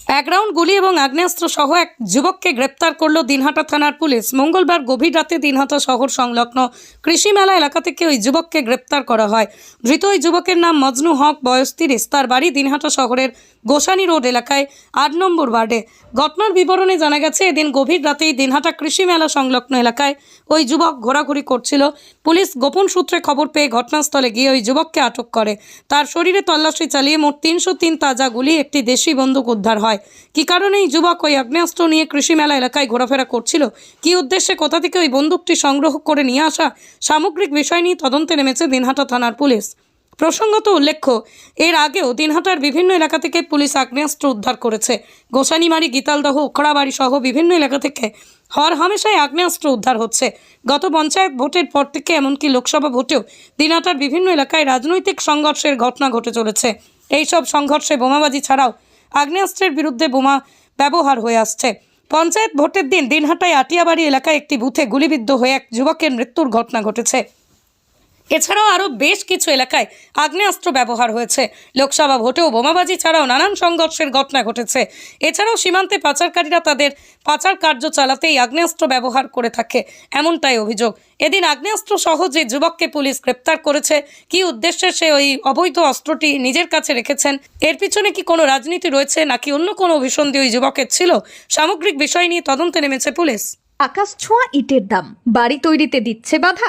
এক রাউন্ড গুলি এবং আগ্নেয়াস্ত্র সহ এক যুবককে গ্রেপ্তার করল দিনহাটা থানার পুলিশ। মঙ্গলবার গভীর রাতে দিনহাটা শহর সংলগ্ন কৃষি মেলা এলাকা থেকে ওই যুবককে গ্রেপ্তার করা হয়। ধৃত ওই যুবকের নাম মজনু হক, বয়স তিরিশ। তার বাড়ি দিনহাটা শহরের গোসানি রোড এলাকায় আট নম্বর ওয়ার্ডে। ঘটনার বিবরণে জানা গেছে, এদিন গভীর রাতেই দিনহাটা কৃষি মেলা সংলগ্ন এলাকায় ওই যুবক ঘোরাঘুরি করছিল। পুলিশ গোপন সূত্রে খবর পেয়ে ঘটনাস্থলে গিয়ে ওই যুবককে আটক করে। তার শরীরে তল্লাশি চালিয়ে মোট তিনশো তিন তাজা গুলি, একটি দেশি বন্দুক উদ্ধার হয়। কি কারণে এই যুবক ওই আগ্নেয়াস্ত্র নিয়ে কৃষি মেলা এলাকায় ঘোরাফেরা করছিল? কি উদ্দেশ্যে কোথা থেকে ওই বন্দুকটি সংগ্রহ করে নিয়ে আসা? সামগ্রিক বিষয় নিয়ে তদন্তে নেমেছে দিনহাটা থানার পুলিশ। প্রসঙ্গত উল্লেখ্য, এর আগেও দিনহাটার বিভিন্ন এলাকা থেকে পুলিশ আগ্নেয়াস্ত্র উদ্ধার করেছে। গোসানিমারি, গীতালদহ, উখড়াবাড়ি সহ বিভিন্ন এলাকা থেকে হর হামেশাই আগ্নেয়াস্ত্র উদ্ধার হচ্ছে। গত পঞ্চায়েত ভোটের পর থেকে এমনকি লোকসভা ভোটেও দিনহাটার বিভিন্ন এলাকায় রাজনৈতিক সংঘর্ষের ঘটনা ঘটে চলেছে। এইসব সংঘর্ষে বোমাবাজি ছাড়াও আগ্নেয়াস্ত্রের বিরুদ্ধে বোমা ব্যবহার হয়ে আসছে। পঞ্চায়েত ভোটের দিন দিনহাটায় আটিয়াবাড়ি এলাকায় একটি বুথে গুলিবিদ্ধ হয়ে এক যুবকের মৃত্যুর ঘটনা ঘটেছে। এছাড়াও আরও বেশ কিছু এলাকায় আগ্নেয়াস্ত্র ব্যবহার হয়েছে। লোকসভা ভোটেও বোমাবাজি ছাড়াও নানান সংঘর্ষের ঘটনা ঘটেছে। এছাড়াও সীমান্তে পাচারকারীরা তাদের পাচার কার্য চালাতেই আগ্নেয়াস্ত্র ব্যবহার করে থাকে, এমনটাই অভিযোগ। এদিন আগ্নেয়াস্ত্র সহ যে যুবককে পুলিশ গ্রেপ্তার করেছে, কী উদ্দেশ্যে সে ওই অবৈধ অস্ত্রটি নিজের কাছে রেখেছেন, এর পিছনে কি কোনো রাজনীতি রয়েছে, নাকি অন্য কোনো অভিসন্ধি ওই যুবকের ছিল? সামগ্রিক বিষয় নিয়ে তদন্তে নেমেছে পুলিশ। আকাশ ছোঁয়া ইটের দাম, বাড়ি তৈরিতে দিচ্ছে বাধা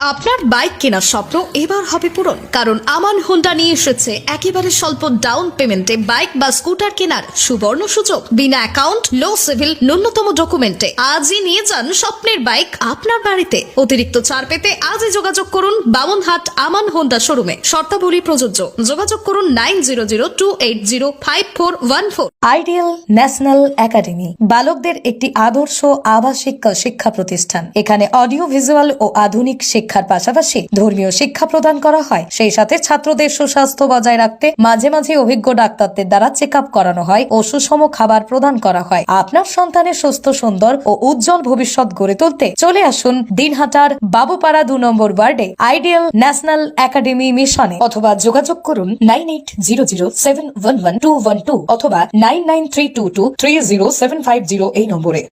আপনার বাইক কেনার স্বপ্ন এবার হবে পূরণ, কারণ আমান হোন্ডা নিয়ে এসেছে একেবারে স্বল্প ডাউন পেমেন্টে বাইক বা স্কুটার কেনার সুবর্ণ সুযোগ। বিনা অ্যাকাউন্ট লো সিভিল ন্যূনতম ডকুমেন্টে আজই নিয়ে যান স্বপ্নের বাইক আপনার বাড়িতে। অতিরিক্ত ছাড় পেতে আজই যোগাযোগ করুন বামনহাট আমান হোন্ডা শোরুমে। শর্তাবলী প্রযোজ্য। যোগাযোগ করুন nine zero zero two eight zero five four one four. Ideal national academy, বালকদের একটি আদর্শ আবাসিক শিক্ষা প্রতিষ্ঠান। এখানে অডিও ভিজুয়াল ও আধুনিক শিক্ষার পাশাপাশি ধর্মীয় শিক্ষা প্রদান করা হয়। সেই সাথে ছাত্রদের সুস্বাস্থ্য বজায় রাখতে মাঝে মাঝে অভিজ্ঞ ডাক্তারদের দ্বারা চেক করানো হয় ও সুষম খাবার প্রদান করা হয়। আপনার সন্তানের সুস্থ, সুন্দর ও উজ্জ্বল ভবিষ্যৎ গড়ে তুলতে চলে আসুন দিনহাটার বাবুপাড়া দু নম্বর ওয়ার্ডে আইডিয়াল ন্যাশনাল একাডেমি মিশনে অথবা যোগাযোগ করুন nine eight zero zero seven one one two one two অথবা nine nine three two two three zero seven five zero এই নম্বরে।